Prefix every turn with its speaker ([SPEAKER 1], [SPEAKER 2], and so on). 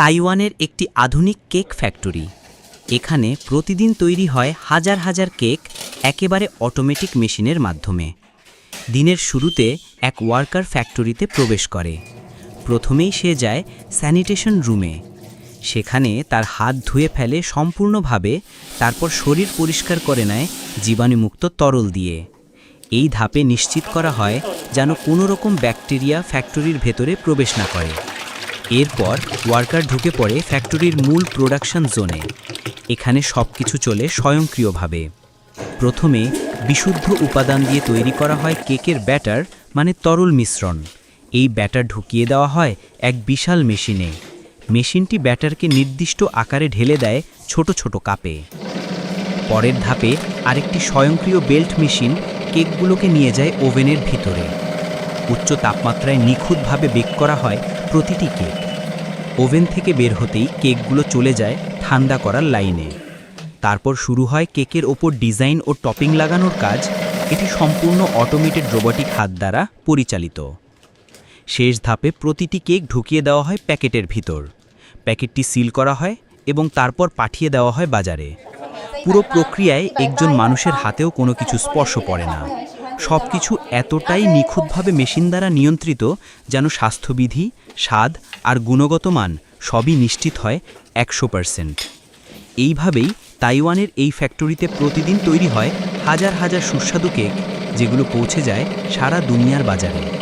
[SPEAKER 1] তাইওয়ানের একটি আধুনিক কেক ফ্যাক্টরি। এখানে প্রতিদিন তৈরি হয় হাজার হাজার কেক একেবারে অটোমেটিক মেশিনের মাধ্যমে। দিনের শুরুতে এক ওয়ার্কার ফ্যাক্টরিতে প্রবেশ করে। প্রথমেই সে যায় স্যানিটেশন রুমে। সেখানে তার হাত ধুয়ে ফেলে সম্পূর্ণভাবে, তারপর শরীর পরিষ্কার করে নেয় জীবাণুমুক্ত তরল দিয়ে। এই ধাপে নিশ্চিত করা হয় যেন কোনো রকম ব্যাকটেরিয়া ফ্যাক্টরির ভেতরে প্রবেশ না করে। এরপর ওয়ার্কার ঢুকে পড়ে ফ্যাক্টরির মূল প্রোডাকশন জোনে। এখানে সব কিছু চলে স্বয়ংক্রিয়ভাবে। প্রথমে বিশুদ্ধ উপাদান দিয়ে তৈরি করা হয় কেকের ব্যাটার মানে তরল মিশ্রণ। এই ব্যাটার ঢুকিয়ে দেওয়া হয় এক বিশাল মেশিনে। মেশিনটি ব্যাটারকে নির্দিষ্ট আকারে ঢেলে দেয় ছোট ছোট কাপে। পরের ধাপে আরেকটি স্বয়ংক্রিয় বেল্ট মেশিন কেকগুলোকে নিয়ে যায় ওভেনের ভিতরে। উচ্চ তাপমাত্রায় নিখুঁতভাবে বেক করা হয় প্রতিটি কেক। ওভেন থেকে বের হতেই কেকগুলো চলে যায় ঠান্ডা করার লাইনে। তারপর শুরু হয় কেকের ওপর ডিজাইন ও টপিং লাগানোর কাজ। এটি সম্পূর্ণ অটোমেটেড রোবটিক হাত দ্বারা পরিচালিত। শেষ ধাপে প্রতিটি কেক ঢুকিয়ে দেওয়া হয় প্যাকেটের ভিতর। প্যাকেটটি সিল করা হয় এবং তারপর পাঠিয়ে দেওয়া হয় বাজারে। পুরো প্রক্রিয়ায় একজন মানুষের হাতেও কোনো কিছু স্পর্শ পড়ে না। সব কিছু এতটাই নিখুঁতভাবে মেশিন দ্বারা নিয়ন্ত্রিত যেন স্বাস্থ্যবিধি, স্বাদ আর গুণগত মান সবই নিশ্চিত হয় একশো পারসেন্ট এইভাবেই তাইওয়ানের এই ফ্যাক্টরিতে প্রতিদিন তৈরি হয় হাজার হাজার সুস্বাদু কেক, যেগুলো পৌঁছে যায় সারা দুনিয়ার বাজারে।